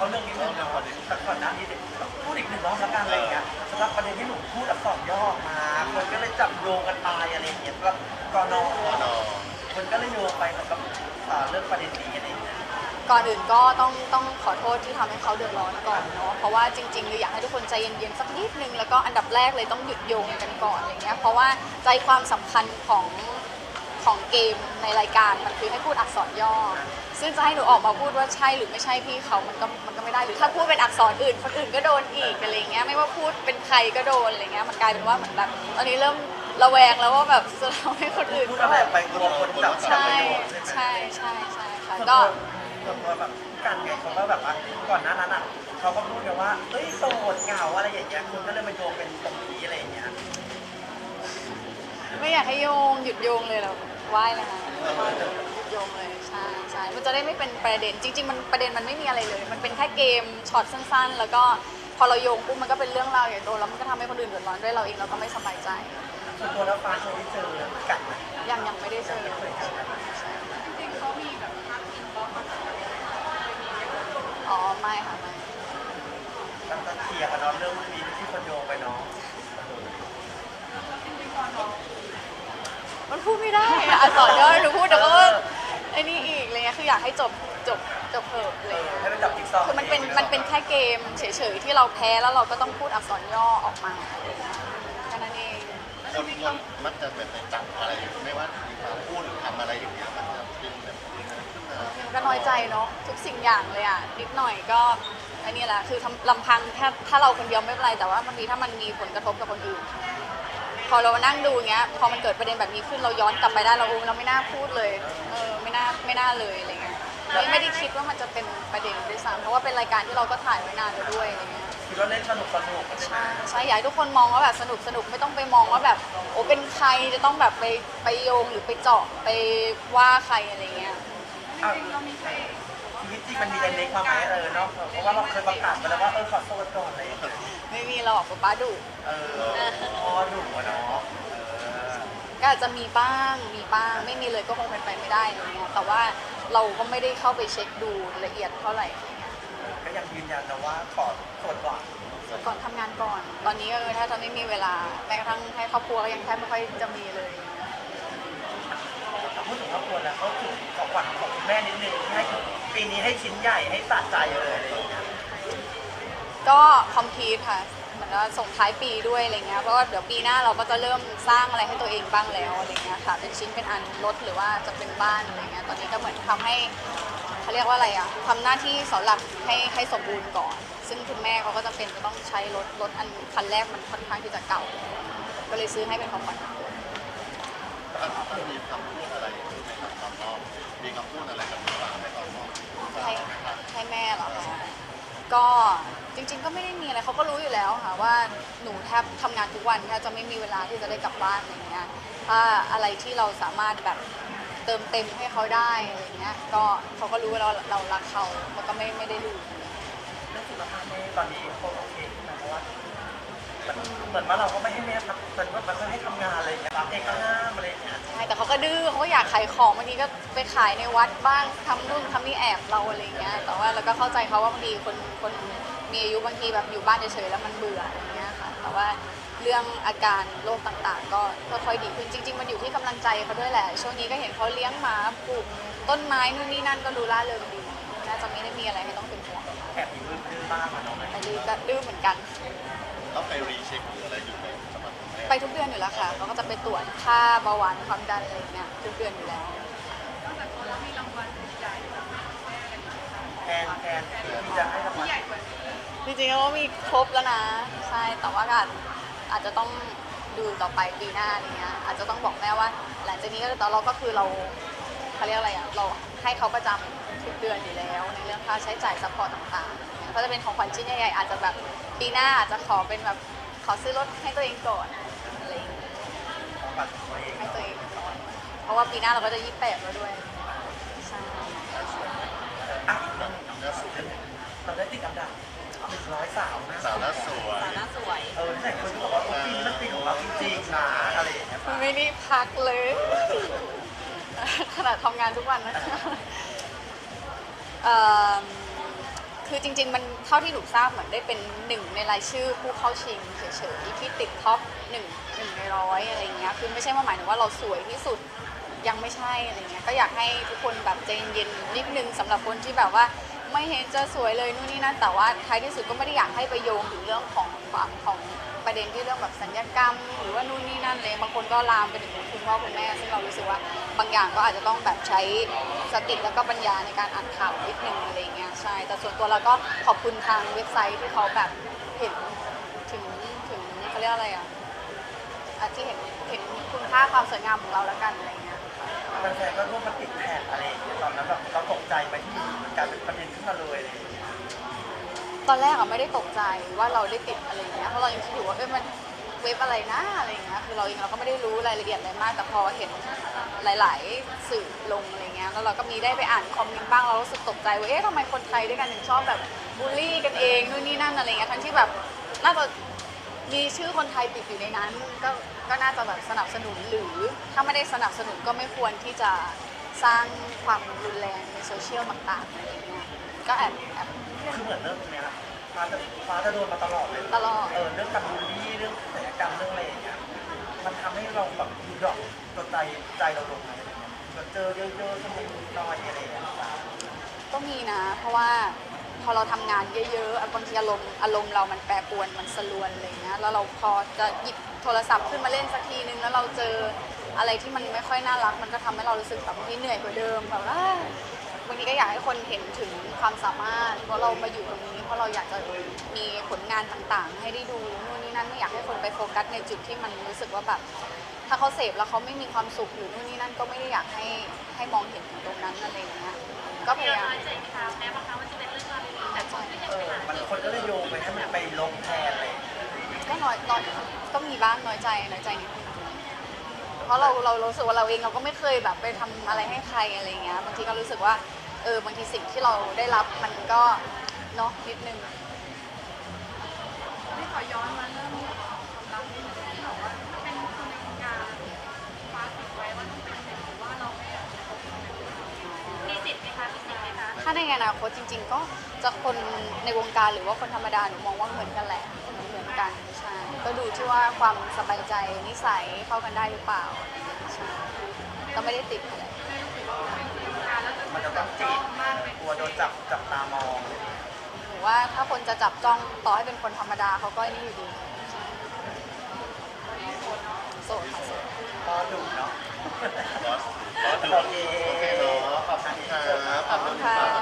เขาเรื่องนี้เรื่อนก่อนหน้านี้เด็กพูดอีกหนึ่งรอบแล้วกันอะไรอย่างเงี้ยสำหรับประเด็นที่หนูพูดอักษรย่อออกมาคนก็เลยจับโยงกันไปอะไรอย่างเงี้ยสำหรับกนนอคนก็เลยโยงไปเหมือนกับอ่าเรื่องประเด็นนี้อะไรอย่างเงี้ยก่อนอื่นก็ต้องต้องขอโทษที่ทำให้เขาเดือดร้อนก่อนเนาะเพราะว่าจริงๆคืออยากให้ทุกคนใจเย็นๆสักนิดนึงแล้วก็อันดับแรกเลยต้องหยุดโยงกันก่อนอะไรเงี้ยเพราะว่าใจความสำคัญของ ของเกมในรายการมันคือให้พูดอักษรย่อ ซึ่งจะให้หนูออกมาพูดว่าใช่หรือไม่ใช่พี่เขามันก็มันก็ไม่ได้หรือถ้าพูดเป็นอักษรอื่น คนอื่นก็โดนอีกอะไรเงี้ยไม่ว่าพูดเป็นใครก็โดนอะไรเงี้ยมันกลายเป็นว่าเหมือนแบบตอนนี้เริ่มระแวงแล้วว่าแบบจะทำให้คนอื่นพูดก็อะไรแบบไปกลัวคนจับใช่น์ใช่ใช่ใช่ใช่ค่ะส่วนก็ตัวส่วนตัวแบบการไงเขาก็แบบว่าก่อนหน้านั้นอะเขาก็พูดกันว่าเอ้ยโสดเหงาอะไรอย่างเงี้ยคุณก็เลยมาโยงเป็นตรงนี้อะไรอย่างเงี้ย ไม่อยากให้โยงหยุดโยงเลยเหรอ ไหว้เลยนะหยุดโยงเลยใช่ใช่มันจะได้ไม่เป็นประเด็นจริง ๆ มันประเด็นมันไม่มีอะไรเลย มันเป็นแค่เกมช็อตสั้น ๆ แล้วก็พอเราโยงปุ๊บมันก็เป็นเรื่องราวใหญ่โตแล้วมันก็ทำให้คนอื่นเดือดร้อนด้วยเราเองเราก็ไม่สบายใจส่วนตัวแล้วฟ้าเคยได้เจอกัดไหมยังยังไม่ได้เจอจริงๆเขามีแบบทักอินบ็อกซ์มาอ๋อไม่ค่ะไม่ต้องเคลียร์กันเนาะเรื่องมีที่คนโยงไปเนาะจริงๆตอนน้อง มันพูดไม่ได้อะอักษรย่อหนูพูดเดี๋ยวก็ว่าไอ้นี่อีกอะไรเลยคืออยากให้จบจบจบเถอะอะไรเอเลยอให้ไปจับจิ๊กซอว์คือมันเป็นมันเป็นแค่เกมเฉยๆที่เราแพ้แล้วเราก็ต้องพูดอักษรย่อออกมาแค่นั้นเอง คนคนมักจะเป็นไปจับอะไรไม่ว่าพูดหรือทำอะไรอย่างเงี้ยมันจะเป็นแบบนี้นะขึ้นมาก็น้อยใจเนาะทุกสิ่งอย่างเลยอะนิดหน่อยก็อันนี้แหละคือทำลำพังแค่ถ้าเราคนเดียวไม่เป็นไรแต่ว่าบางทีถ้ามันมีผลกระทบกับคนอื่น พอเรามานั่งดูเงี้ย พอมันเกิดประเด็นแบบนี้ขึ้นเราย้อนกลับไปได้เราโอ้เราไม่น่าพูดเลยเออไม่น่าไม่น่าเลยอะไรเงี้ยเราไม่ได้คิดว่ามันจะเป็นประเด็นด้วยซ้ำเพราะว่าเป็นรายการที่เราก็ถ่ายไว้นานแล้วด้วยอะไรเงี้ยคิดว่าเล่นสนุกสนุกใช่ไหมใช่ใช่อยากให้ทุกคนมองว่าแบบสนุกสนุกไม่ต้องไปมองว่าแบบโอ้เป็นใครจะต้องแบบไปไปโยงหรือไปเจาะไปว่าใครอะไรเงี้ยอะจริงๆเรามีพระเอกชีวิตจ ริงมันมีเล็กๆมาไหมเออเนาะเพราะว่าเราเคยประกาศไปแล้วว่าเออขอโทษก่อนอะไรอย่างเงี้ยไม่มีเราออกป๊าป๊าดุเออพอดุอะเนาะเออก็อาจจะมีบ้างมีบ้างไม่มีเลยก็คงเป็นไปไม่ได้อะไรเงี้ยแต่ว่าเราก็ไม่ได้เข้าไปเช็คดูละเอียดเท่าไหร่อะไรเงี้ยก็ยังยืนยันนะว่าขอโทษก่อนก่อนทำงานก่อน ตอนนี้ก็คือถ้าจะไม่มีเวลาแม้กระทั่งให้ครอบครัวก็ยังแทบไม่ค่อยจะมีเลย พูดถึงครอบครัวแล้วก็ถึงของขวัญของคุณแม่นิดนึงที่ให้ปีนี้ให้ชิ้นใหญ่ให้สะใจเลยอะไรอย่างเงี้ยก็คอมพลีทค่ะ เหมือนว่าส่งท้ายปีด้วยอะไรเงี้ย เพราะว่าเดี๋ยวปีหน้าเราก็จะเริ่มสร้างอะไรให้ตัวเองบ้างแล้วอะไรเงี้ยค่ะ เป็นชิ้นเป็นอันรถหรือว่าจะเป็นบ้านอะไรเงี้ย ตอนนี้ก็เหมือนทำให้เขาเรียกว่าอะไรอะทำหน้าที่เสาหลักให้ให้สมบูรณ์ก่อน ซึ่งคุณแม่เขาก็จะเป็นจะต้องใช้รถรถอันคันแรกมันค่อนข้างที่จะเก่า ก็เลยซื้อให้เป็นของขวัญ มันมีคำพูดอะไรในตอนรอบมีคำพูดอะไรกับพี่ฟ้าในตอนรอบให้ให้แม่เหรอคะก็จริง ๆ ก็ไม่ได้มีอะไรเขาก็รู้อยู่แล้วค่ะว่าหนูแทบทำงานทุกวันแทบจะไม่มีเวลาที่จะได้กลับบ้านอะไรเงี้ยถ้าอะไรที่เราสามารถแบบเติมเต็มให้เขาได้อะไรเงี้ยก็เขาก็รู้ว่าเราเรารักเขาแล้วก็ไม่ไม่ได้รู้เรื่องสุขภาพแม่ตอนนี้โอเคขึ้นไหมเพราะว่า มันเหมือนว่าเราก็ไม่ให้แม่ทำเหมือนว่ามันก็ให้ทำงานอะไรอย่างเงี้ยรับเองก็ห้ามอะไรอย่างเงี้ยใช่แต่เขาก็ดื้อเขาก็อยากขายของบางทีก็ไปขายในวัดบ้างทำนู่นทำนี่แอบเราอะไรเงี้ยแต่ว่าเราก็เข้าใจเขาว่าบางทีคนคนมีอายุบางทีแบบอยู่บ้านเฉยๆแล้วมันเบื่ออะไรเงี้ยค่ะ แต่ว่าเรื่องอาการโรคต่างๆ ก็ค่อยๆดีขึ้นจริง ๆ มันอยู่ที่กำลังใจเขาด้วยแหละ ช่วงนี้ก็เห็นเขาเลี้ยงหมาปลูกต้นไม้นู่นนี่นั่นก็ดูร่าเริงดีน่าจะไม่ได้มีอะไรให้ต้องเป็นห่วงแอบมีดื้อๆบ้างอะเนาะแต่ดื้อก็ดื้อเหมือนกัน ต้องไปรีเช็คหรืออะไรอยู่ในสำหรับคุณแม่ไปทุกเดือนอยู่แล้วค่ะเขาก็จะไปตรวจค่าเบาหวานความดันอะไรเงี้ยทุกเดือนอยู่แล้ว นอกจากตัวเรามีรางวัลใหญ่แบบแม่กันนะคะแทนแทนที่จะให้รางวัที่ลใหญ่กว่านี้จริงๆก็มีครบแล้วนะ ใช่แต่ว่าก็อาจอาจจะต้องดูต่อไปปีหน้าอะไรเงี้ยอาจจะต้องบอกแม่ว่า หลังจากนี้ก็ตอนเราก็คือเราเขาเรียกอะไรอะเราให้เขาประจำทุกเดือนอยู่แล้ว ในเรื่องค่าใช้จ่ายซัพพอร์ตต่างๆก็จะ เป็นของขวัญชิ้นใหญ่ๆอาจจะแบบปีหน้าอาจจะขอเป็นแบบขอซื้อรถให้ตัวเองก่อนอะไรอย่างเงี้ยของบัตรของตัวเองให้ตัวเองก่อนเพราะว่าปีหน้าเราก็จะยี่สิบแปดแล้วด้วยใช่อะอีกเรื่องหนึ่งเรื่องสุดเราได้ติดอันดับหนึ่งร้อยสาวนะสาวหน้าสวยน่าสวยเออที่ไหนคนก็บอกว่าโอ้ปีนี้มันปีของเราจริงๆนะอะไรอย่างเงี้ยป่ะไม่ได้พักเลย ขนาดทำงานทุกวันนะเอิ่ม คือจริง ๆ มันเท่าที่หนูทราบเหมือนได้เป็นหนึ่งในรายชื่อผู้เข้าชิงเฉยๆที่ติดท็อปหนึ่งหนึ่งในร้อยอะไรเงี้ยคือไม่ใช่ว่าหมายถึงว่าเราสวยที่สุดยังไม่ใช่อะไรเงี้ยก็อยากให้ทุกคนแบบใจเย็นๆนิดนึงสำหรับคนที่แบบว่า ไม่เห็นจะสวยเลยนู่นนี่นั่นแต่ว่าท้ายที่สุดก็ไม่ได้อยากให้ไปโยงถึงเรื่องของความของประเด็นที่เรื่องแบบสัญญกรรม หรือว่านู่นนี่นั่นเลยบางคนก็ลามไปถึงคุณพ่อคุณแม่ซึ่งเรารู้สึกว่าบางอย่างก็อาจจะต้องแบบใช้สติแล้วก็ปัญญาในการอ่านข่าวนิดนึงอะไรเงี้ยใช่แต่ส่วนตัวเราก็ขอบคุณทางเว็บไซต์ที่เขาแบบเห็นถึงถึงเขาเรียกอะไรอะอะที่เห็นเห็นคุณค่าความสวยงามของเราแล้วกันอะไรเงี้ย แฟนๆก็ร่วมมาติดแท็กอะไรอย่างเงี้ยตอนนั้นแบบเราตกใจไหมที่มันกลายเป็นประเด็นขึ้นมาเลยอะไรอย่างเงี้ยตอนแรกอะไม่ได้ตกใจว่าเราได้ติดอะไรอย่างเงี้ยเพราะเรายังคิดอยู่ว่าเอ้ยมันเว็บอะไรนะอะไรอย่างเงี้ยคือเราเองเราก็ไม่ได้รู้รายละเอียดอะไรมาก แต่พอเห็นหลาย ๆ สื่อลงอะไรเงี้ยแล้วเราก็มีได้ไปอ่านคอมเมนต์บ้างเรารู้สึกตกใจว่าเอ๊ะทำไมคนไทยด้วยกันถึงชอบแบบบูลลี่กันเองนู่นนี่นั่นอะไรเงี้ยทั้งที่แบบน่าจะ มีชื่อคนไทยติดอยู่ในนั้นก็ก็น่าจะแบบสนับสนุนหรือถ้าไม่ได้สนับสนุนก็ไม่ควรที่จะสร้างความรุนแรงในโซเชียลต่างๆอะไรเงี้ยก็แอบแอบคือเหมือนเรื่องเนี้ยฟ้าจะฟ้าจะโดนมาตลอดเลยตลอดเออเรื่องการบูลลี่เรื่องศัลยกรรมเรื่องอะไรอย่างเงี้ยมันทำให้เราแบบดรอปตัวใจใจเราลงอะไรอย่างเงี้ยแบบเจอเยอะๆจนมันน้อยอะไรอย่างเงี้ยก็มีนะ เพราะว่า พอเราทำงานเยอะๆบางทีอารมณ์อารมณ์เรามันแปรปรวนมันสลวนอะไรเงี้ยแล้วเราพอจะหยิบโทรศัพท์ขึ้นมาเล่นสักทีนึงแล้วเราเจออะไรที่มันไม่ค่อยน่ารัก มันก็ทำให้เรารู้สึกแบบที่เหนื่อยกว่าเดิมแบบว่าบางทีก็อยากให้คนเห็นถึงความสามารถ เพราะเรามาอยู่ตรงนี้ เพราะเราอยากจะมีผลงานต่างๆ ให้ได้ดูนู่นนี่นั่นไม่อยากให้คนไปโฟกัสในจุดที่มันรู้สึกว่าแบบถ้าเขาเสพแล้วเขาไม่มีความสุขหรือนู่นนี่นั่นก็ไม่ได้อยากให้ให้มองเห็นถึงตรงนั้นอะไรอย่างเงี้ยก็พยายามใจค่ะแม้บางครั้งมันจะเป็นเรื่อง เออมันคนก็เลยโยงไปให้มันไปลงแทนอะไรอย่างเงี้ยก็น้อยน้อยก็มีบ้างน้อยใจน้อยใจนิดนึงเพราะเราเรารู้สึกว่าเราเองเราก็ไม่เคยแบบไปทำอะไรให้ใครอะไรเงี้ยบางทีก็รู้สึกว่าเออบางทีสิ่งที่เราได้รับมันก็เนาะนิดนึง ที่ขอย้อนมาเรื่องความรักนิดนึงที่บอกว่าเป็นคนในวงการฟ้าติดไว้ว่าต้องเป็นเด็กหรือว่ คะมีสิทธิ์ไหมคะถ้าในอนาคตจริง ๆ ก็จะคนในวงการหรือว่าคนธรรมดาหนูมองว่าเหมือนกันแหละเหมือนกันใช่ก็ดูที่ว่าความสบายใจนิสัยเข้ากันได้หรือเปล่าใช่ก็ไม่ได้ติดอะไรมันจะต้องจีบกลัวโดนจับจับตามองหรือว่าถ้าคนจะจับจ้องต่อให้เป็นคนธรรมดาเขาก็ไอ้นี่อยู่ดีใช่โสดค่ะโสดพอดุเนาะบอสบอสดูโอเคเนาะข อบคุณครับขอบคุณครับ